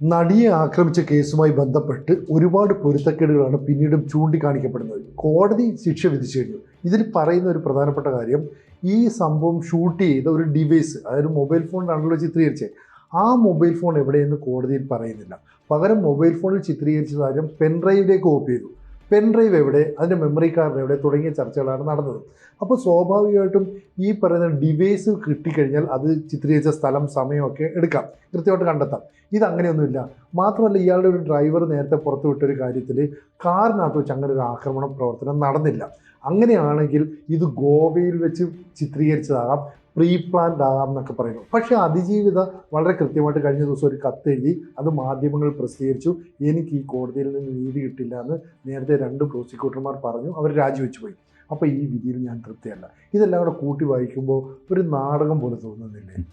നടിയെ ആക്രമിച്ച കേസുമായി ബന്ധപ്പെട്ട് ഒരുപാട് പൊരുത്തക്കേടുകളാണ് പിന്നീടും ചൂണ്ടിക്കാണിക്കപ്പെടുന്നത്. കോടതി ശിക്ഷ വിധിച്ചു കഴിഞ്ഞു ഇതിൽ പറയുന്ന ഒരു പ്രധാനപ്പെട്ട കാര്യം ഈ സംഭവം ഷൂട്ട് ചെയ്ത ഒരു ഡിവൈസ് അതായത് മൊബൈൽ ഫോണിലാണല്ലോ ചിത്രീകരിച്ചത് ആ മൊബൈൽ ഫോൺ എവിടെയെന്ന് കോടതിയിൽ പറയുന്നില്ല. പകരം മൊബൈൽ ഫോണിൽ ചിത്രീകരിച്ച കാര്യം പെൻഡ്രൈവിലേക്ക് കോപ്പി ചെയ്തു. പെൻഡ്രൈവ് എവിടെ അതിന്റെ മെമ്മറി കാർഡ് എവിടെ തുടങ്ങിയ ചർച്ചകളാണ് നടന്നത്. അപ്പോൾ സ്വാഭാവികമായിട്ടും ഈ പറയുന്ന ഡിവൈസ് കിട്ടിക്കഴിഞ്ഞാൽ അത് ചിത്രീകരിച്ച സ്ഥലം സമയമൊക്കെ എടുക്കാം. കൃത്യമായിട്ട് കണ്ടെത്താം. ഇതങ്ങനെയൊന്നുമില്ല. മാത്രമല്ല ഇയാളുടെ ഒരു ഡ്രൈവർ നേരത്തെ പുറത്തു വിട്ടൊരു കാര്യത്തിൽ കാറിനകത്ത് വെച്ച് അങ്ങനെ ഒരു ആക്രമണ പ്രവർത്തനം നടന്നില്ല. അങ്ങനെയാണെങ്കിൽ ഇത് ഗോവയിൽ വെച്ച് ചിത്രീകരിച്ചതാകാം പ്രീ പ്ലാൻഡ് ആകാം എന്നൊക്കെ പറയുന്നു. പക്ഷേ അതിജീവിത വളരെ കൃത്യമായിട്ട് കഴിഞ്ഞ ദിവസം ഒരു കത്തെഴുതി അത് മാധ്യമങ്ങൾ പ്രസിദ്ധീകരിച്ചു. എനിക്ക് ഈ കോടതിയിൽ നിന്ന് നീതി കിട്ടില്ല എന്ന് നേരത്തെ രണ്ട് പ്രോസിക്യൂട്ടർമാർ പറഞ്ഞു. അവർ രാജിവെച്ചു പോയി. അപ്പോൾ ഈ വിധിയിൽ ഞാൻ തൃപ്തിയല്ല. ഇതെല്ലാം കൂടെ കൂട്ടി വായിക്കുമ്പോൾ ഒരു നാടകം പോലെ തോന്നുന്നില്ലേ?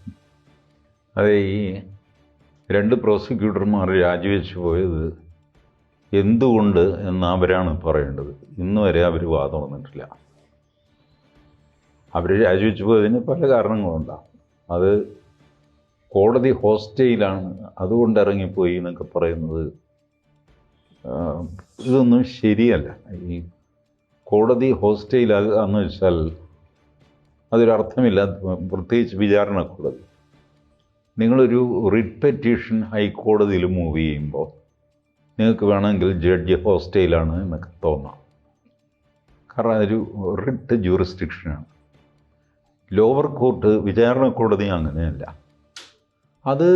അതെ ഈ രണ്ട് പ്രോസിക്യൂട്ടർമാർ രാജിവെച്ച് പോയത് എന്തുകൊണ്ട് എന്ന് അവരാണ് പറയേണ്ടത്. ഇന്ന് വരെ അവർ വാദം വന്നിട്ടില്ല അവർ രാജിവെച്ച് പോയതിന് പല കാരണങ്ങളുണ്ടാകും അത് കോടതി ഹോസ്റ്റയിലാണ് അതുകൊണ്ട് ഇറങ്ങിപ്പോയി എന്നൊക്കെ പറയുന്നത് ഇതൊന്നും ശരിയല്ല. ഈ കോടതി ഹോസ്റ്റയിലാകുക എന്ന് വെച്ചാൽ അതൊരർത്ഥമില്ല. പ്രത്യേകിച്ച് വിചാരണ കോടതി നിങ്ങളൊരു റിട്ട് പെറ്റീഷൻ ഹൈക്കോടതിയിൽ മൂവ് ചെയ്യുമ്പോൾ നിങ്ങൾക്ക് വേണമെങ്കിൽ ജഡ്ജ് ഹോസ്റ്റയിലാണ് എന്നൊക്കെ തോന്നാം. കാരണം അതൊരു റിട്ട് ജൂറിസ്ഡിക്ഷനാണ് ലോവർ കോർട്ട് വിചാരണ കോടതി അങ്ങനെയല്ല. അത്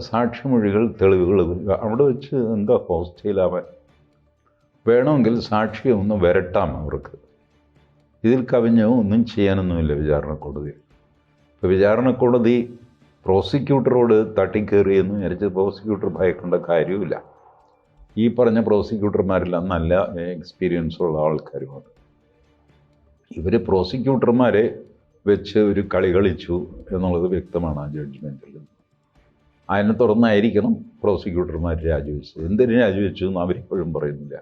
സാക്ഷിമൊഴികൾ തെളിവുകൾ അവിടെ വെച്ച് എന്താ ഹോസ്റ്റയിലാവാൻ വേണമെങ്കിൽ സാക്ഷിയെ ഒന്ന് വരട്ടാം അവർക്ക്. ഇതിൽ കവിഞ്ഞോ ഒന്നും ചെയ്യാനൊന്നുമില്ല വിചാരണ കോടതി. ഇപ്പോൾ വിചാരണ കോടതി പ്രോസിക്യൂട്ടറോട് തട്ടിക്കേറിയെന്ന് വിചാരിച്ച് പ്രോസിക്യൂട്ടർ ഭയക്കേണ്ട കാര്യമില്ല ഈ പറഞ്ഞ പ്രോസിക്യൂട്ടർമാരെല്ലാം നല്ല എക്സ്പീരിയൻസ് ഉള്ള ആൾക്കാരുമാണ്. ഇവർ പ്രോസിക്യൂട്ടർമാരെ വെച്ച് ഒരു കളി കളിച്ചു എന്നുള്ളത് വ്യക്തമാണ് ആ ജഡ്ജ്മെന്റിൽ അതിനെ തുറന്നായിരിക്കണം പ്രോസിക്യൂട്ടർമാർ രാജിവെച്ചത്. എന്തിനു രാജിവെച്ചു എന്ന് അവരിപ്പോഴും പറയുന്നില്ല.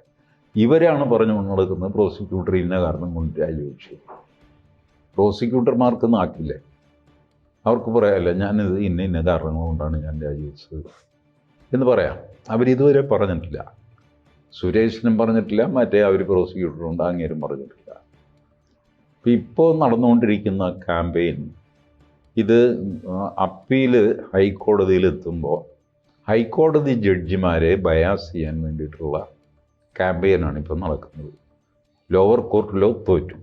ഇവരാണ് പറഞ്ഞു നടക്കുന്നത് പ്രോസിക്യൂട്ടർ ഇന്ന കാരണം കൊണ്ട് രാജിവെച്ചു. പ്രോസിക്യൂട്ടർമാർക്ക് നാക്കില്ലേ? അവർക്ക് പറയാമല്ല ഞാനിത് ഇന്ന ഇന്ന കാരണങ്ങൾ കൊണ്ടാണ് ഞാൻ രാജിവെച്ചത്. എന്ന് പറയാം. അവരിതുവരെ പറഞ്ഞിട്ടില്ല. സുരേഷിനും പറഞ്ഞിട്ടില്ല മറ്റേ അവർ പ്രോസിക്യൂട്ടറുണ്ട് അങ്ങേരും പറഞ്ഞിട്ടില്ല. അപ്പം ഇപ്പോൾ നടന്നുകൊണ്ടിരിക്കുന്ന ക്യാമ്പയിൻ ഇത് അപ്പീൽ ഹൈക്കോടതിയിലെത്തുമ്പോൾ ഹൈക്കോടതി ജഡ്ജിമാരെ ബയാസ് ചെയ്യാൻ വേണ്ടിയിട്ടുള്ള ക്യാമ്പയിനാണ് ഇപ്പോൾ നടക്കുന്നത്. ലോവർ കോർട്ടിലോ തോറ്റു.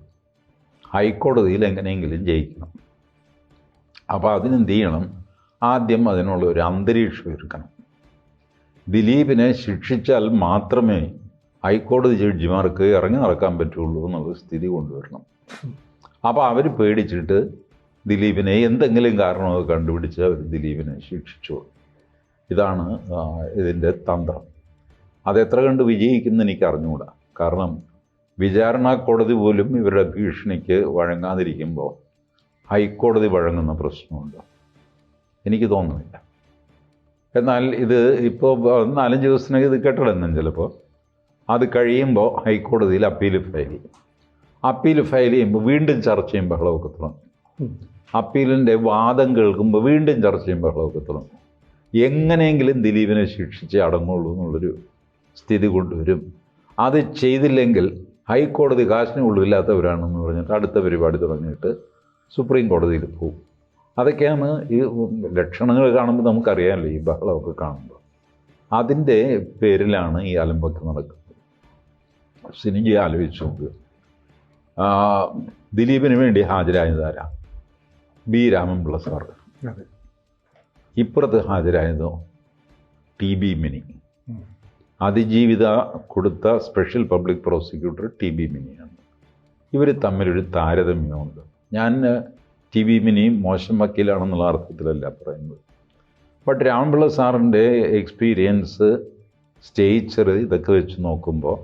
ഹൈക്കോടതിയിൽ എങ്ങനെയെങ്കിലും ജയിക്കണം. അപ്പോൾ അതിനെന്ത് ചെയ്യണം ആദ്യം അതിനുള്ള ഒരു അന്തരീക്ഷം ഒരുക്കണം. ദിലീപിനെ ശിക്ഷിച്ചാൽ മാത്രമേ ഹൈക്കോടതി ജഡ്ജിമാർക്ക് ഇറങ്ങി നടക്കാൻ പറ്റുള്ളൂ എന്നുള്ള സ്ഥിതി കൊണ്ടുവരണം. അപ്പോൾ അവർ പേടിച്ചിട്ട് ദിലീപിനെ എന്തെങ്കിലും കാരണമൊക്കെ കണ്ടുപിടിച്ച് അവർ ദിലീപിനെ ശിക്ഷിച്ചു. ഇതാണ് ഇതിന്റെ തന്ത്രം. അതെത്ര കണ്ട് വിജയിക്കുമെന്ന് എനിക്ക് അറിഞ്ഞുകൂടാ കാരണം വിചാരണ കോടതി പോലും ഇവരുടെ ഭീഷണിക്ക് വഴങ്ങാതിരിക്കുമ്പോൾ ഹൈക്കോടതി വഴങ്ങുന്ന പ്രശ്നമുണ്ട്. എനിക്ക് തോന്നുന്നില്ല. എന്നാൽ ഇത് ഇപ്പോൾ നാലഞ്ച് ദിവസത്തിനകം ഇത് കെട്ടിടന്നും ചിലപ്പോൾ അത് കഴിയുമ്പോൾ ഹൈക്കോടതിയിൽ അപ്പീൽ ഫയൽ ചെയ്യും. അപ്പീൽ ഫയൽ ചെയ്യുമ്പോൾ വീണ്ടും ചർച്ച ചെയ്യും ബഹളമൊക്കെ തുടങ്ങും. അപ്പീലിന്റെ വാദം കേൾക്കുമ്പോൾ വീണ്ടും ചർച്ച ചെയ്യും ബഹളമൊക്കെ തുടങ്ങും. എങ്ങനെയെങ്കിലും ദിലീപിനെ ശിക്ഷിച്ച് അടങ്ങുള്ളൂ എന്നുള്ളൊരു സ്ഥിതി കൊണ്ടുവരും. അത് ചെയ്തില്ലെങ്കിൽ ഹൈക്കോടതി കാശിന് ഉള്ളില്ലാത്തവരാണെന്ന് പറഞ്ഞിട്ട് അടുത്ത പരിപാടി തുടങ്ങിയിട്ട് സുപ്രീം കോടതിയിൽ പോകും. അതൊക്കെയാണ് ഈ ലക്ഷണങ്ങൾ കാണുമ്പോൾ നമുക്കറിയാമല്ലോ ഈ ബഹളമൊക്കെ കാണുമ്പോൾ. അതിന്റെ പേരിലാണ് ഈ അലമ്പൊക്കെ നടക്കുന്നത്. സിനിജി ആലോചിച്ച് നോക്കുക ദിലീപിന് വേണ്ടി ഹാജരായതാരാ? ബി രാമൻപിള്ള സാർ ഇപ്പുറത്ത് ഹാജരായതോ? T B Mini. അതിജീവിത കൊടുത്ത special public prosecutor T B മിനിയാണ്. ഇവർ തമ്മിലൊരു താരതമ്യമുണ്ട്. ഞാൻ ടി വി മിനി മോശം വക്കീലാണെന്നുള്ള അർത്ഥത്തിലല്ല പറയുന്നത്. ബട്ട് രാമപിള്ള സാറിന്റെ എക്സ്പീരിയൻസ് സ്റ്റേച്ചർ ഇതൊക്കെ വെച്ച് നോക്കുമ്പോൾ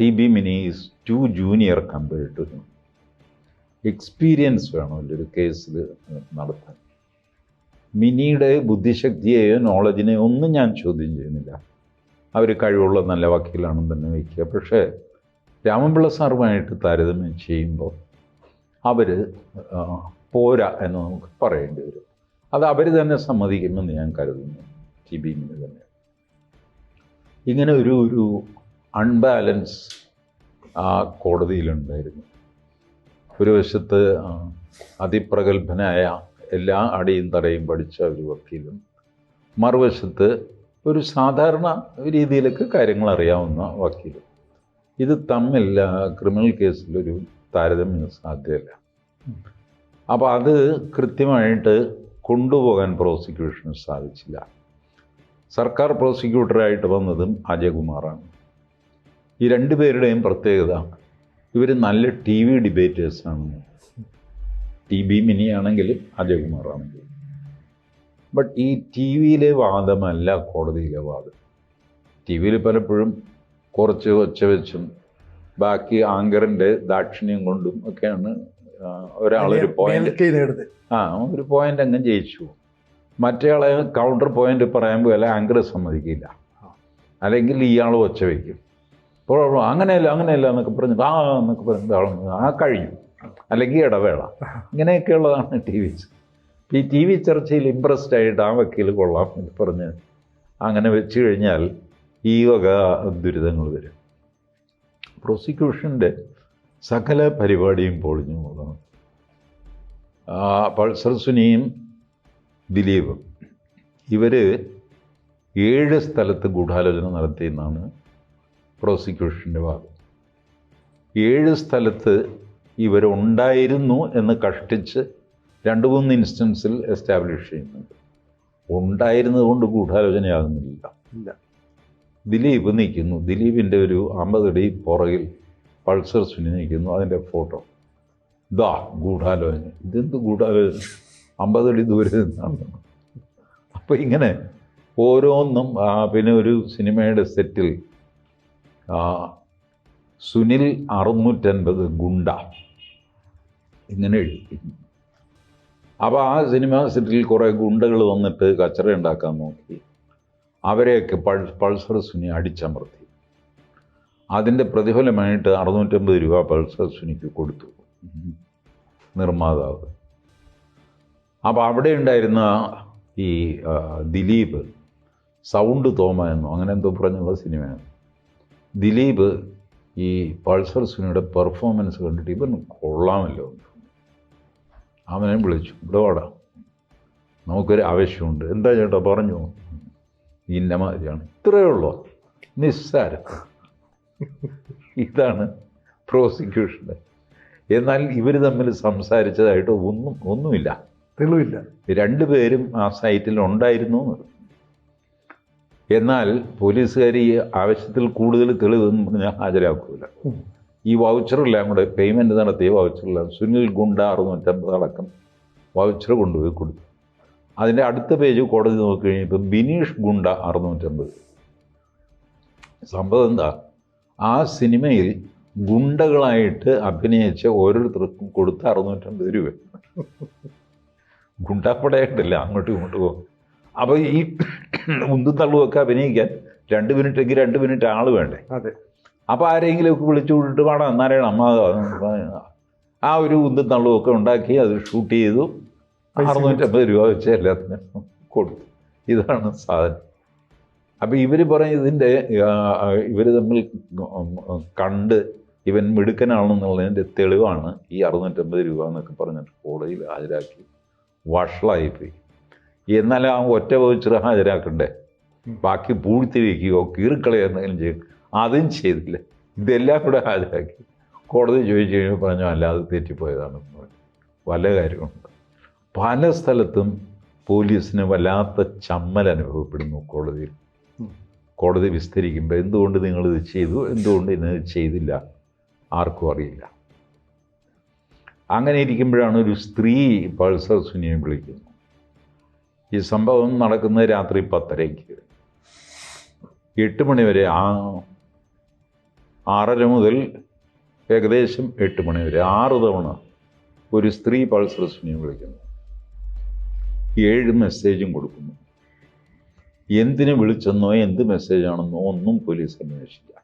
T B Mini is too junior compared to him experience വേണമല്ലോ ഒരു കേസിൽ നടത്താൻ. മിനിയുടെ ബുദ്ധിശക്തിയെയോ നോളജിനെയോ ഒന്നും ഞാൻ ചോദ്യം ചെയ്യുന്നില്ല. അവർ കഴിവുള്ള നല്ല വക്കീലാണെന്ന് തന്നെ വയ്ക്കുക. പക്ഷേ രാമൻപിള്ള സാറുമായിട്ട് താരതമ്യം ചെയ്യുമ്പോൾ അവർ പോരാ എന്ന് നമുക്ക് പറയേണ്ടി വരും. അത് അവർ തന്നെ സമ്മതിക്കുമെന്ന് ഞാൻ കരുതുന്നു. ടി ബി തന്നെ. ഇങ്ങനെ ഒരു ഒരു അൺബാലൻസ് ആ കോടതിയിലുണ്ടായിരുന്നു. ഒരു വശത്ത് അതിപ്രഗത്ഭനായ എല്ലാ അടിയും തടയും പഠിച്ച ഒരു വക്കീലും മറുവശത്ത് ഒരു സാധാരണ രീതിയിലൊക്കെ കാര്യങ്ങൾ അറിയാവുന്ന വക്കീലും. ഇത് തമ്മിൽ ക്രിമിനൽ കേസിലൊരു താരതമ്യം സാധ്യമല്ല അപ്പോൾ അത് കൃത്യമായിട്ട് കൊണ്ടുപോകാൻ പ്രോസിക്യൂഷന് സാധിച്ചില്ല. സർക്കാർ പ്രോസിക്യൂട്ടറായിട്ട് വന്നതും അജയകുമാറാണ്. ഈ രണ്ട് പേരുടെയും പ്രത്യേകത ഇവർ നല്ല ടി വി ഡിബേറ്റേഴ്സാണ്. ടി ബി മിനി ആണെങ്കിലും അജയകുമാറാണെങ്കിലും ബട്ട് ഈ ടി വിയിലെ വാദമല്ല കോടതിയിലെ വാദം. ടി വിയിൽ പലപ്പോഴും കുറച്ച് ഒച്ച വെച്ചും ബാക്കി ആങ്കറിന്റെ ദാക്ഷിണ്യം കൊണ്ടും ഒക്കെയാണ് ഒരാളൊരു പോയിന്റ് ആ ഒരു പോയിന്റ് അങ്ങ് ജയിച്ചു. മറ്റേയാളെ കൗണ്ടർ പോയിന്റ് പറയുമ്പോൾ അല്ലെ ആങ്കർ സമ്മതിക്കില്ല. അല്ലെങ്കിൽ ഇയാൾ ഒച്ച വയ്ക്കും അപ്പോൾ അങ്ങനെയല്ല അങ്ങനെയല്ല എന്നൊക്കെ പറഞ്ഞു ആ എന്നൊക്കെ പറഞ്ഞു ആൾ ആ കഴിഞ്ഞു അല്ലെങ്കിൽ ഇടവേള. ഇങ്ങനെയൊക്കെയുള്ളതാണ് ടി വി ഈ ടി വി ചർച്ചയിൽ ഇമ്പ്രസ്ഡ് ആയിട്ട് ആ വക്കീൽ കൊള്ളാം എന്ന് പറഞ്ഞ് അങ്ങനെ വെച്ച് കഴിഞ്ഞാൽ ഈ വക ദുരിതങ്ങൾ വരും. പ്രോസിക്യൂഷന്റെ സകല പരിപാടിയും പൊളിഞ്ഞു പോകുന്നു. പൾസർ സുനിയും ദിലീപും ഇവർ ഏഴ് സ്ഥലത്ത് ഗൂഢാലോചന നടത്തിയെന്നാണ് പ്രോസിക്യൂഷന്റെ വാദം. ഏഴ് സ്ഥലത്ത് ഇവരുണ്ടായിരുന്നു എന്ന് കഷ്ടിച്ച് രണ്ട് മൂന്ന് ഇൻസ്റ്റൻസിൽ എസ്റ്റാബ്ലിഷ് ചെയ്യുന്നുണ്ട്. ഉണ്ടായിരുന്നത് കൊണ്ട് ഗൂഢാലോചനയാകുന്നില്ല. ഇല്ല. ദിലീപ് നിൽക്കുന്നു. ദിലീപിന്റെ ഒരു അമ്പതടി പുറകിൽ പൾസർ സുനി നിൽക്കുന്നു. അതിന്റെ ഫോട്ടോ. ദാ ഗൂഢാലോചന. ഇതെന്ത് ഗൂഢാലോചന? അമ്പതടി ദൂരെ നിന്നാണ്. അപ്പോൾ ഇങ്ങനെ ഓരോന്നും പിന്നെ ഒരു സിനിമയുടെ സെറ്റിൽ സുനിൽ അറുന്നൂറ്റൻപത് ഗുണ്ട ഇങ്ങനെ എഴുതി. അപ്പോൾ ആ സിനിമ സെറ്റിൽ കുറേ ഗുണ്ടകൾ വന്നിട്ട് കച്ചറ ഉണ്ടാക്കാൻ നോക്കി. അവരെയൊക്കെ പൾ പൾസർ സുനി അടിച്ചമർത്തി. അതിന്റെ പ്രതിഫലമായിട്ട് അറുന്നൂറ്റമ്പത് രൂപ പൾസർ സുനിക്ക് കൊടുത്തു. നിർമ്മാതാവ്. അപ്പോൾ അവിടെ ഉണ്ടായിരുന്ന ഈ ദിലീപ് സൗണ്ട് തോമ എന്നോ അങ്ങനെ എന്തോ പറഞ്ഞുള്ള സിനിമയാണ്. ദിലീപ് ഈ പൾസർ സുനിയുടെ പെർഫോമൻസ് കണ്ടിട്ട് ഇവൻ കൊള്ളാമല്ലോ. അവനെ വിളിച്ചു ഇവിടെ വാടാ. നമുക്കൊരു ആവശ്യമുണ്ട്. എന്താ ചേട്ടാ പറഞ്ഞു. ഇന്ന മാതിരിയാണ്. ഇത്രയേ ഉള്ളൂ. നിസ്സാരം. ഇതാണ് പ്രോസിക്യൂഷൻ എന്നാൽ ഇവർ തമ്മിൽ സംസാരിച്ചതായിട്ട് ഒന്നും ഒന്നുമില്ല. തെളിവില്ല. രണ്ടുപേരും ആ സൈറ്റിൽ ഉണ്ടായിരുന്നു എന്നാൽ പോലീസുകാർ ഈ ആവശ്യത്തിൽ കൂടുതൽ തെളിവ് ഹാജരാക്കൂല. ഈ വൗച്ചറെല്ലാം കൂടെ പേയ്മെന്റ് നടത്തിയ വൗച്ചറെല്ലാം സുനിൽ ഗുണ്ട അറുന്നൂറ്റമ്പത് അടക്കം വൗച്ചർ കൊണ്ടുപോയി കൊടുത്തു. അതിന്റെ അടുത്ത പേജ് കോടതി നോക്കി കഴിഞ്ഞപ്പോൾ ബിനീഷ് ഗുണ്ട അറുന്നൂറ്റമ്പത്. സംഭവം എന്താ? ആ സിനിമയിൽ ഗുണ്ടകളായിട്ട് അഭിനയിച്ച ഓരോരുത്തർക്കും കൊടുത്ത അറുന്നൂറ്റമ്പത് രൂപ. ഗുണ്ടാപ്പടയായിട്ടല്ല അങ്ങോട്ടും ഇങ്ങോട്ടും പോകും. അപ്പോൾ ഈ ഉന്തും തള്ളുമൊക്കെ അഭിനയിക്കാൻ രണ്ട് മിനിറ്റെങ്കിൽ രണ്ട് മിനിറ്റ് ആൾ വേണ്ടേ? അതെ. അപ്പോൾ ആരെങ്കിലുമൊക്കെ വിളിച്ചു വിട്ടിട്ട് വേണം എന്നാലേ അമ്മ ആ ഒരു ഉന്തും തള്ളുമൊക്കെ ഉണ്ടാക്കി അത് ഷൂട്ട് ചെയ്തു. അറുന്നൂറ്റമ്പത് രൂപ വെച്ച് എല്ലാത്തിനും കൊടുത്തു ഇതാണ് സാധനം. അപ്പോൾ ഇവർ പറയും ഇതിന്റെ ഇവർ തമ്മിൽ കണ്ട് ഇവൻ മിടുക്കനാണെന്നുള്ളതിന്റെ തെളിവാണ് ഈ അറുന്നൂറ്റമ്പത് രൂപ എന്നൊക്കെ പറഞ്ഞിട്ട് കോടതിയിൽ ഹാജരാക്കി. വഷളായിപ്പോയി. എന്നാൽ ആ ഒറ്റ വഹിച്ചിട്ട് ഹാജരാക്കണ്ടേ? ബാക്കി പൂഴ്ത്തി വയ്ക്കുകയോ കീറിക്കളയോ എന്തെങ്കിലും ചെയ്യും. അതും ചെയ്തില്ല. ഇതെല്ലാം കൂടെ ഹാജരാക്കി. കോടതി ചോദിച്ചു കഴിഞ്ഞാൽ പറഞ്ഞു അല്ല അത് തെറ്റിപ്പോയതാണെന്ന് പറഞ്ഞു. വല്ല കാര്യമുണ്ട്. പല സ്ഥലത്തും പോലീസിന് വല്ലാത്ത ചമ്മൽ അനുഭവപ്പെടുന്നു കോടതിയിൽ. കോടതി വിസ്തരിക്കുമ്പോൾ എന്തുകൊണ്ട് ഇത് ചെയ്തു? എന്തുകൊണ്ട് ഇന്നത് ചെയ്തില്ല? ആർക്കും അറിയില്ല. അങ്ങനെ ഇരിക്കുമ്പോഴാണ് ഒരു സ്ത്രീ പൾസർ സുനിയെ വിളിക്കുന്നത്. ഈ സംഭവം നടക്കുന്നത് രാത്രി പത്തരയ്ക്ക്. എട്ട് മണിവരെ ആ ആറര മുതൽ ഏകദേശം എട്ട് മണിവരെ ആറ് തവണ ഒരു സ്ത്രീ പൾസർ സുനിയെ വിളിക്കുന്നു. ഏഴ് മെസ്സേജും കൊടുക്കുന്നു. എന്തിനു വിളിച്ചെന്നോ എന്ത് മെസ്സേജാണെന്നോ ഒന്നും പോലീസ് അന്വേഷിച്ചില്ല.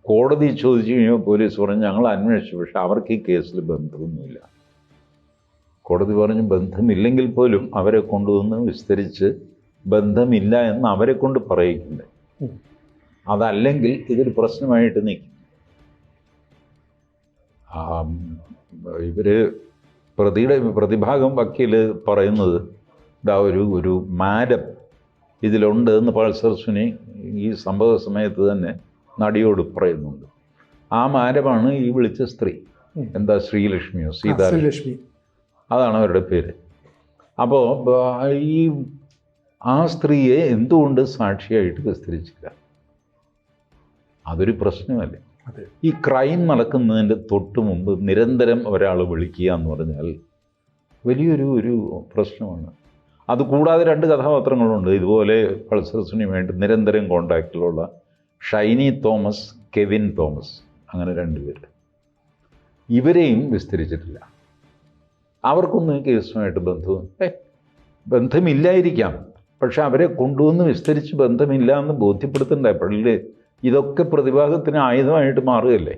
കോടതി ചോദിച്ചു കഴിഞ്ഞാൽ പോലീസ് പറഞ്ഞു ഞങ്ങൾ അന്വേഷിച്ചു പക്ഷെ അവർക്ക് ഈ കേസിൽ ബന്ധമൊന്നുമില്ല. കോടതി പറഞ്ഞു ബന്ധമില്ലെങ്കിൽ പോലും അവരെ കൊണ്ടുവന്ന് വിസ്തരിച്ച് ബന്ധമില്ല എന്ന് അവരെ കൊണ്ട് പറയിക്കണ്ടേ. ഉം. അതല്ലെങ്കിൽ ഇതൊരു പ്രശ്നമായിട്ട് നിൽക്കും ഇവർ പ്രതിയുടെ പ്രതിഭാഗം വക്കീൽ പറയുന്നത് ഇതാ ഒരു ഒരു മാരം ഇതിലുണ്ട് എന്ന് പൾസർ സുനി ഈ സംഭവ സമയത്ത് തന്നെ നടിയോട് പറയുന്നുണ്ട്. ആ മാരമാണ് ഈ വിളിച്ച സ്ത്രീ. എന്താ ശ്രീലക്ഷ്മിയോ? സീതാലക്ഷ്മി. അതാണ് അവരുടെ പേര്. അപ്പോൾ ഈ ആ സ്ത്രീയെ എന്തുകൊണ്ട് സാക്ഷിയായിട്ട് വിസ്തരിച്ചില്ല? അതൊരു പ്രശ്നമല്ലേ? ഈ ക്രൈം നടക്കുന്നതിന്റെ തൊട്ട് മുമ്പ് നിരന്തരം ഒരാൾ വിളിക്കുക എന്ന് പറഞ്ഞാൽ വലിയൊരു ഒരു പ്രശ്നമാണ്. അതുകൂടാതെ രണ്ട് കഥാപാത്രങ്ങളുണ്ട്. ഇതുപോലെ പൾസർസിന് വേണ്ടി നിരന്തരം കോണ്ടാക്റ്റിലുള്ള ഷൈനി തോമസ് കെവിൻ തോമസ് അങ്ങനെ രണ്ടുപേർ ഇവരെയും വിസ്തരിച്ചിട്ടില്ല. അവർക്കൊന്നും കേസുമായിട്ട് ബന്ധവും ബന്ധമില്ലായിരിക്കാം. പക്ഷെ അവരെ കൊണ്ടുവന്ന് വിസ്തരിച്ച് ബന്ധമില്ല എന്ന് ബോധ്യപ്പെടുത്തണ്ടേ അപ്പോഴല്ലേ ഇതൊക്കെ പ്രതിഭാഗത്തിന് ആയുധമായിട്ട് മാറുകയല്ലേ?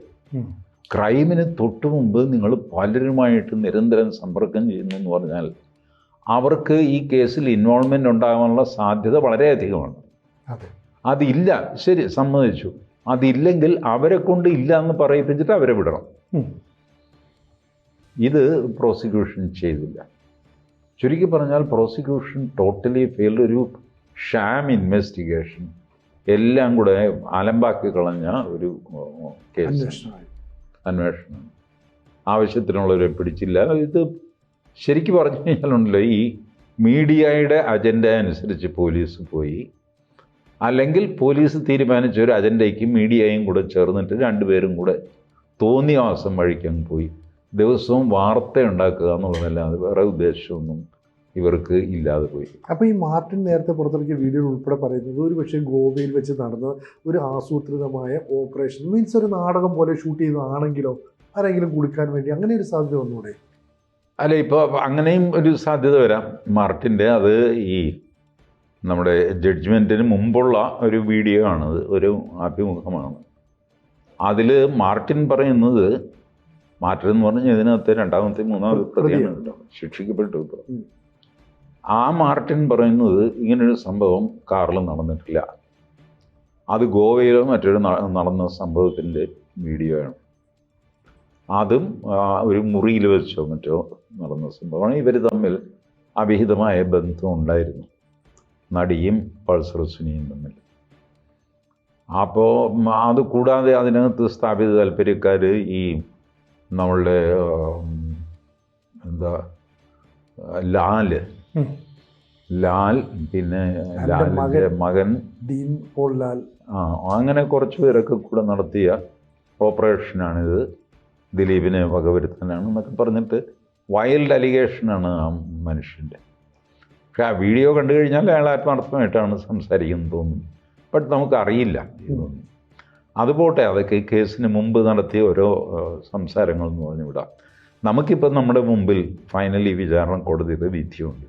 ക്രൈമിന് തൊട്ട് മുമ്പ് നിങ്ങൾ പലരുമായിട്ട് നിരന്തരം സമ്പർക്കം ചെയ്യുന്നു എന്ന് പറഞ്ഞാൽ അവർക്ക് ഈ കേസിൽ ഇൻവോൾവ്മെന്റ് ഉണ്ടാകാനുള്ള സാധ്യത വളരെയധികമാണ്. അതെ. അതില്ല. ശരി സമ്മതിച്ചു. അതില്ലെങ്കിൽ അവരെ കൊണ്ട് ഇല്ല എന്ന് പറയിപ്പിച്ചിട്ട് അവരെ വിടണം. ഇത് പ്രോസിക്യൂഷൻ ചെയ്തില്ല. ചുരുക്കി പറഞ്ഞാൽ പ്രോസിക്യൂഷൻ ടോട്ടലി ഫെയിൽഡ് ഒരു ഷാം ഇൻവെസ്റ്റിഗേഷൻ എല്ലാം കൂടെ അലമ്പാക്കി കളഞ്ഞ ഒരു കേസ്. അന്വേഷണം. ആവശ്യത്തിനുള്ളവരെ പിടിച്ചില്ല. ഇത് ശരിക്കും പറഞ്ഞു കഴിഞ്ഞാലുണ്ടല്ലോ ഈ മീഡിയയുടെ അജണ്ട അനുസരിച്ച് പോലീസ് പോയി. അല്ലെങ്കിൽ പോലീസ് തീരുമാനിച്ച ഒരു അജണ്ടയ്ക്ക് മീഡിയയും കൂടെ ചേർന്നിട്ട് രണ്ടുപേരും കൂടെ തോന്നിയ മാസം വഴിക്കങ്ങ് പോയി. ദിവസവും വാർത്ത ഉണ്ടാക്കുക എന്നുള്ളതല്ലാതെ വേറെ ഉദ്ദേശമൊന്നും ഇവർക്ക് ഇല്ലാതെ പോയി. അപ്പോൾ ഈ മാർട്ടിൻ നേരത്തെ പുറത്തിറക്കിയ വീഡിയോ ഉൾപ്പെടെ പറയുന്നത് ഒരു പക്ഷേ ഗോവയിൽ വെച്ച് നടന്ന ഒരു ആസൂത്രിതമായ ഓപ്പറേഷൻ മീൻസ് ഒരു നാടകം പോലെ ഷൂട്ട് ചെയ്തതാണെങ്കിലോ ആരെങ്കിലും കുടിക്കാൻ വേണ്ടി അങ്ങനെ ഒരു സാധ്യത വന്നൂടെ? അല്ല ഇപ്പോൾ അങ്ങനെയും ഒരു സാധ്യത വരാം. മാർട്ടിന്റെ അത് ഈ നമ്മുടെ ജഡ്ജ്മെന്റിന് മുമ്പുള്ള ഒരു വീഡിയോ ആണത് ഒരു അഭിമുഖമാണ്. അതിൽ മാർട്ടിൻ പറയുന്നത് മാർട്ടിൻ എന്ന് പറഞ്ഞാൽ ഇതിനകത്ത് രണ്ടാമത്തെ മൂന്നാമത്തെ പ്രതിയാണ്. ശിക്ഷിക്കപ്പെട്ടു ഇപ്പോൾ. ആ മാർട്ടിൻ പറയുന്നത് ഇങ്ങനൊരു സംഭവം കാറിൽ നടന്നിട്ടില്ല. അത് ഗോവയിലോ മറ്റൊരു നടന്ന സംഭവത്തിന്റെ വീഡിയോ ആണ് അതും ഒരു മുറിയിൽ വെച്ചോ മറ്റോ നടന്ന സംഭവമാണ്. ഇവർ തമ്മിൽ അവിഹിതമായ ബന്ധം ഉണ്ടായിരുന്നു. നടിയും പൾസർ സുനിയും തമ്മിൽ അപ്പോൾ അത് കൂടാതെ അതിനകത്ത് സ്ഥാപിത താല്പര്യക്കാർ ഈ നമ്മളുടെ എന്താ ലാൽ. ലാൽ പിന്നെ ലാലിന്റെ ലാലിന്റെ മകൻ ഡീൻ പോൾ ലാൽ. ആ അങ്ങനെ കുറച്ച് പേരൊക്കെ കൂടെ നടത്തിയ ഓപ്പറേഷനാണിത്. ദിലീപിനെ വകവരുത്താനാണ് എന്നൊക്കെ പറഞ്ഞിട്ട് വൈൽഡ് അലിഗേഷനാണ് ആ മനുഷ്യന്റെ. പക്ഷെ ആ വീഡിയോ കണ്ടു കഴിഞ്ഞാൽ അയാൾ ആത്മാർത്ഥമായിട്ടാണ് സംസാരിക്കുന്നത് തോന്നുന്നു. ബട്ട് നമുക്കറിയില്ല ഇതൊന്നും അതുപോട്ടെ അതൊക്കെ കേസിന് മുമ്പ് നടത്തിയ ഓരോ സംസാരങ്ങളെന്ന് പറഞ്ഞു വിടാം നമുക്കിപ്പോൾ നമ്മുടെ മുമ്പിൽ ഫൈനലി വിചാരണ കോടതിയുടെ വിധിയുണ്ട്.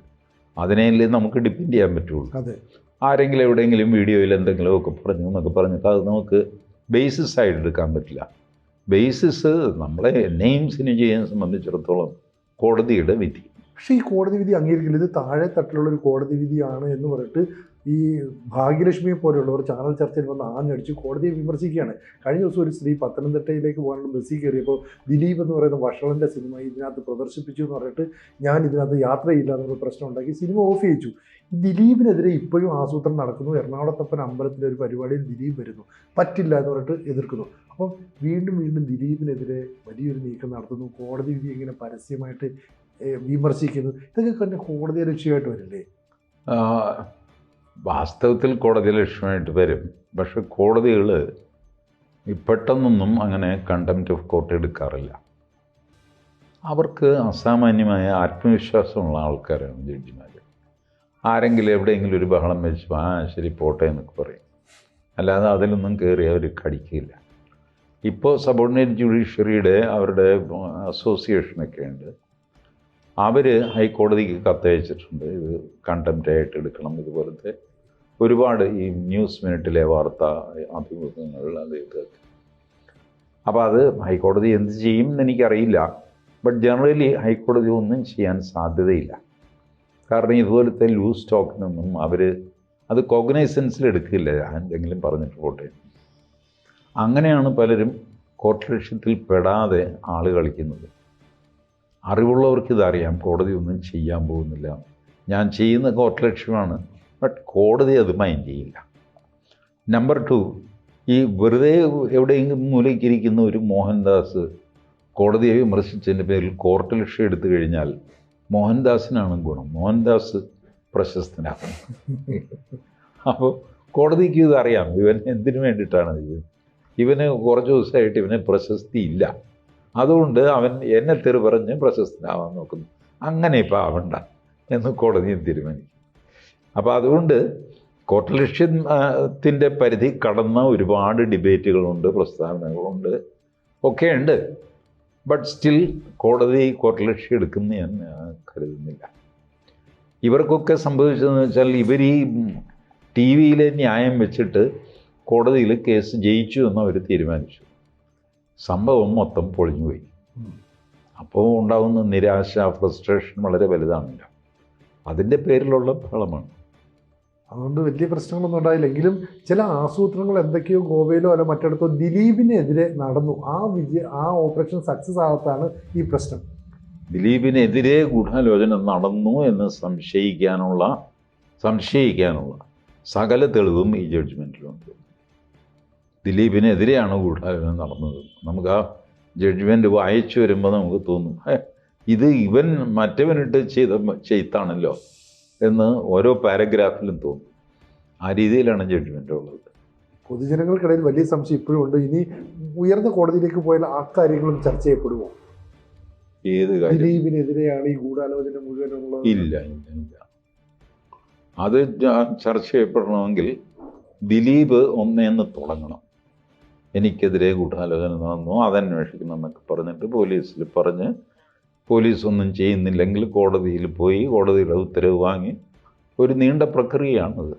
അതിനെയല്ലേ നമുക്ക് ഡിപ്പെൻഡ് ചെയ്യാൻ പറ്റുള്ളൂ. അതെ. ആരെങ്കിലും എവിടെയെങ്കിലും വീഡിയോയിൽ എന്തെങ്കിലും ഒക്കെ പറഞ്ഞു എന്നൊക്കെ പറഞ്ഞിട്ട് അത് നമുക്ക് ബേസിസ് ആയിട്ട് എടുക്കാൻ പറ്റില്ല. ബേസിസ് നമ്മളെ എന്നെയും ചെയ്യാൻ സംബന്ധിച്ചിടത്തോളം കോടതിയുടെ വിധി. പക്ഷേ ഈ കോടതി വിധി അംഗീകരിക്കില്ല ഇത് താഴെ തട്ടിലുള്ള ഒരു കോടതി വിധിയാണ് എന്ന് പറഞ്ഞിട്ട് ഈ ഭാഗ്യലക്ഷ്മിയെ പോലെയുള്ളവർ ചാനൽ ചർച്ചയിൽ വന്ന് ആഞ്ഞടിച്ച് കോടതിയെ വിമർശിക്കുകയാണ്. കഴിഞ്ഞ ദിവസം ഒരു സ്ത്രീ പത്തനംതിട്ടയിലേക്ക് പോകാനുള്ള ബസ്സിൽ കയറിയപ്പോൾ ദിലീപ് എന്ന് പറയുന്ന വഷളന്റെ സിനിമ ഇതിനകത്ത് പ്രദർശിപ്പിച്ചു എന്ന് പറഞ്ഞിട്ട് ഞാൻ ഇതിനകത്ത് യാത്രയില്ല എന്നുള്ള പ്രശ്നം ഉണ്ടാക്കി സിനിമ ഓഫ് ചെയ്യിച്ചു. ദിലീപിനെതിരെ ഇപ്പോഴും ആസൂത്രണം നടക്കുന്നു. എറണാകുളത്തപ്പൻ അമ്പലത്തിലെ ഒരു പരിപാടിയിൽ ദിലീപ് വരുന്നു. പറ്റില്ല എന്ന് പറഞ്ഞിട്ട് എതിർക്കുന്നു. അപ്പം വീണ്ടും വീണ്ടും ദിലീപിനെതിരെ വലിയൊരു നീക്കം നടത്തുന്നു. കോടതി വിധി ഇങ്ങനെ പരസ്യമായിട്ട് വിമർശിക്കുന്നു. ഇതൊക്കെ തന്നെ കോടതി ലക്ഷ്യമായിട്ട് വരില്ലേ? വാസ്തവത്തിൽ കോടതി ലക്ഷ്യമായിട്ട് വരും. പക്ഷെ കോടതികൾ പെട്ടെന്നൊന്നും അങ്ങനെ കണ്ടംപ്റ്റ് ഓഫ് കോർട്ട് എടുക്കാറില്ല. അവർക്ക് അസാമാന്യമായ ആത്മവിശ്വാസമുള്ള ആൾക്കാരാണ് ജഡ്ജിമാർ ആരെങ്കിലും എവിടെയെങ്കിലും ഒരു ബഹളം വെച്ച് ആ ശരി പോട്ടെ എന്നൊക്കെ പറയും. അല്ലാതെ അതിലൊന്നും കയറി അവർ കടിക്കില്ല. ഇപ്പോൾ സബോർഡിനേറ്റ് ജുഡീഷ്യറിയുടെ അവരുടെ അസോസിയേഷനൊക്കെ ഉണ്ട്. അവർ ഹൈക്കോടതിക്ക് കത്തയച്ചിട്ടുണ്ട് ഇത് കണ്ടംപ്റ്റ് ആയിട്ട് എടുക്കണം ഇതുപോലത്തെ. ഒരുപാട് ഈ ന്യൂസ് മിനിറ്റിലെ വാർത്ത അഭിമുഖങ്ങൾ അദ്ദേഹത്തെ അപ്പോൾ അത് ഹൈക്കോടതി എന്ത് ചെയ്യും എന്ന് എനിക്കറിയില്ല. ബട്ട് ജനറലി ഹൈക്കോടതി ഒന്നും ചെയ്യാൻ സാധ്യതയില്ല. കാരണം ഇതുപോലത്തെ ലൂസ് സ്റ്റോക്കിനൊന്നും അവർ അത് കോഗ്നൈസൻസിൽ എടുക്കില്ല. എന്തെങ്കിലും പറഞ്ഞിട്ട് പോട്ടെ. അങ്ങനെയാണ് പലരും കോർട്ട് ലക്ഷ്യത്തിൽ പെടാതെ ആൾ കളിക്കുന്നത്. അറിവുള്ളവർക്ക് ഇതറിയാം. കോടതി ഒന്നും ചെയ്യാൻ പോകുന്നില്ല. ഞാൻ ചെയ്യുന്ന കോർട്ട് ലക്ഷ്യമാണ് ബട്ട് കോടതി അത് മൈൻഡ് ചെയ്യില്ല. നമ്പർ ടു ഈ വെറുതെ എവിടെയെങ്കിലും മൂലയ്ക്കിരിക്കുന്ന ഒരു മോഹൻദാസ് കോടതിയെ വിമർശിച്ചതിന്റെ പേരിൽ കോർട്ട് ലക്ഷ്യം എടുത്തു കഴിഞ്ഞാൽ മോഹൻദാസിനാണ് ഗുണം. മോഹൻദാസ് പ്രശസ്തനാകും അപ്പോൾ കോടതിക്ക് ഇത് അറിയാം. ഇവൻ എന്തിനു വേണ്ടിയിട്ടാണ് ഇത്? ഇവന് കുറച്ച് ദിവസമായിട്ട് ഇവന് പ്രശസ്തി ഇല്ല. അതുകൊണ്ട് അവൻ എന്നെ തെറി പറഞ്ഞ് പ്രശസ്തനാവാൻ നോക്കുന്നു. അങ്ങനെ ഇപ്പം ആവണ്ട എന്ന് കോടതിയും തീരുമാനിക്കും അപ്പോൾ അതുകൊണ്ട് കോട്ടലക്ഷ്യത്തിന്റെ പരിധി കടന്ന ഒരുപാട് ഡിബേറ്റുകളുണ്ട് പ്രസ്താവനകളുണ്ട് ഒക്കെ ഉണ്ട് ബട്ട് സ്റ്റിൽ കോടതി കോട്ടലക്ഷ്യം എടുക്കുന്ന ഞാൻ കരുതുന്നില്ല. ഇവർക്കൊക്കെ സംഭവിച്ചതെന്ന് വെച്ചാൽ ഇവർ ഈ ടി വിയിലെ ന്യായം വെച്ചിട്ട് കോടതിയിൽ കേസ് ജയിച്ചു എന്ന് അവർ തീരുമാനിച്ചു. സംഭവം മൊത്തം പൊളിഞ്ഞുപോയി അപ്പോൾ ഉണ്ടാകുന്ന നിരാശ ഫ്രസ്ട്രേഷൻ വളരെ വലുതാണല്ലോ. അതിന്റെ പേരിലുള്ള ബഹളമാണ്. അതുകൊണ്ട് വലിയ പ്രശ്നങ്ങളൊന്നും ഉണ്ടായില്ല. എങ്കിലും ചില ആസൂത്രണങ്ങൾ എന്തൊക്കെയോ ഗോവയിലോ അല്ല മറ്റിടത്തോ ദിലീപിനെതിരെ നടന്നു. ആ വിജയ ആ ഓപ്പറേഷൻ സക്സസ് ആകത്താണ് ഈ പ്രശ്നം. ദിലീപിനെതിരെ ഗൂഢാലോചന നടന്നു എന്ന് സംശയിക്കാനുള്ള സംശയിക്കാനുള്ള സകല തെളിവും ഈ ജഡ്ജ്മെന്റിലുണ്ട് ദിലീപിനെതിരെയാണ് ഗൂഢാലോചന നടന്നത്. നമുക്ക് ആ ജഡ്ജ്മെന്റ് വായിച്ചു വരുമ്പോൾ നമുക്ക് തോന്നും ഇത് ഇവൻ മറ്റവനിട്ട് ചെയ്ത ചെയ്ത്താണല്ലോ എന്ന് ഓരോ പാരഗ്രാഫിലും തോന്നും. ആ രീതിയിലാണ് ജഡ്ജ്മെന്റ് ഉള്ളത്. പൊതുജനങ്ങൾക്കിടയിൽ വലിയ സംശയം ഇപ്പോഴും ഉണ്ട്. ഇനി ഉയർന്ന കോടതിയിലേക്ക് പോയാൽ ആ കാര്യങ്ങളും ചർച്ച ചെയ്യപ്പെടുമോ? ഏത് ദിലീപിനെതിരെയാണ് ഈ ഗൂഢാലോചന മുഴുവനുള്ളത്. ഇല്ല ഇല്ല ഇല്ല. അത് ചർച്ച ചെയ്യപ്പെടണമെങ്കിൽ ദിലീപ് ഒന്നേന്ന് തുടങ്ങണം. എനിക്കെതിരെ ഗൂഢാലോചന നടന്നു അതന്വേഷിക്കണം എന്നൊക്കെ പറഞ്ഞിട്ട് പോലീസിൽ പറഞ്ഞ് പോലീസ് ഒന്നും ചെയ്യുന്നില്ലെങ്കിൽ കോടതിയിൽ പോയി കോടതിയുടെ ഉത്തരവ് വാങ്ങി ഒരു നീണ്ട പ്രക്രിയയാണത്.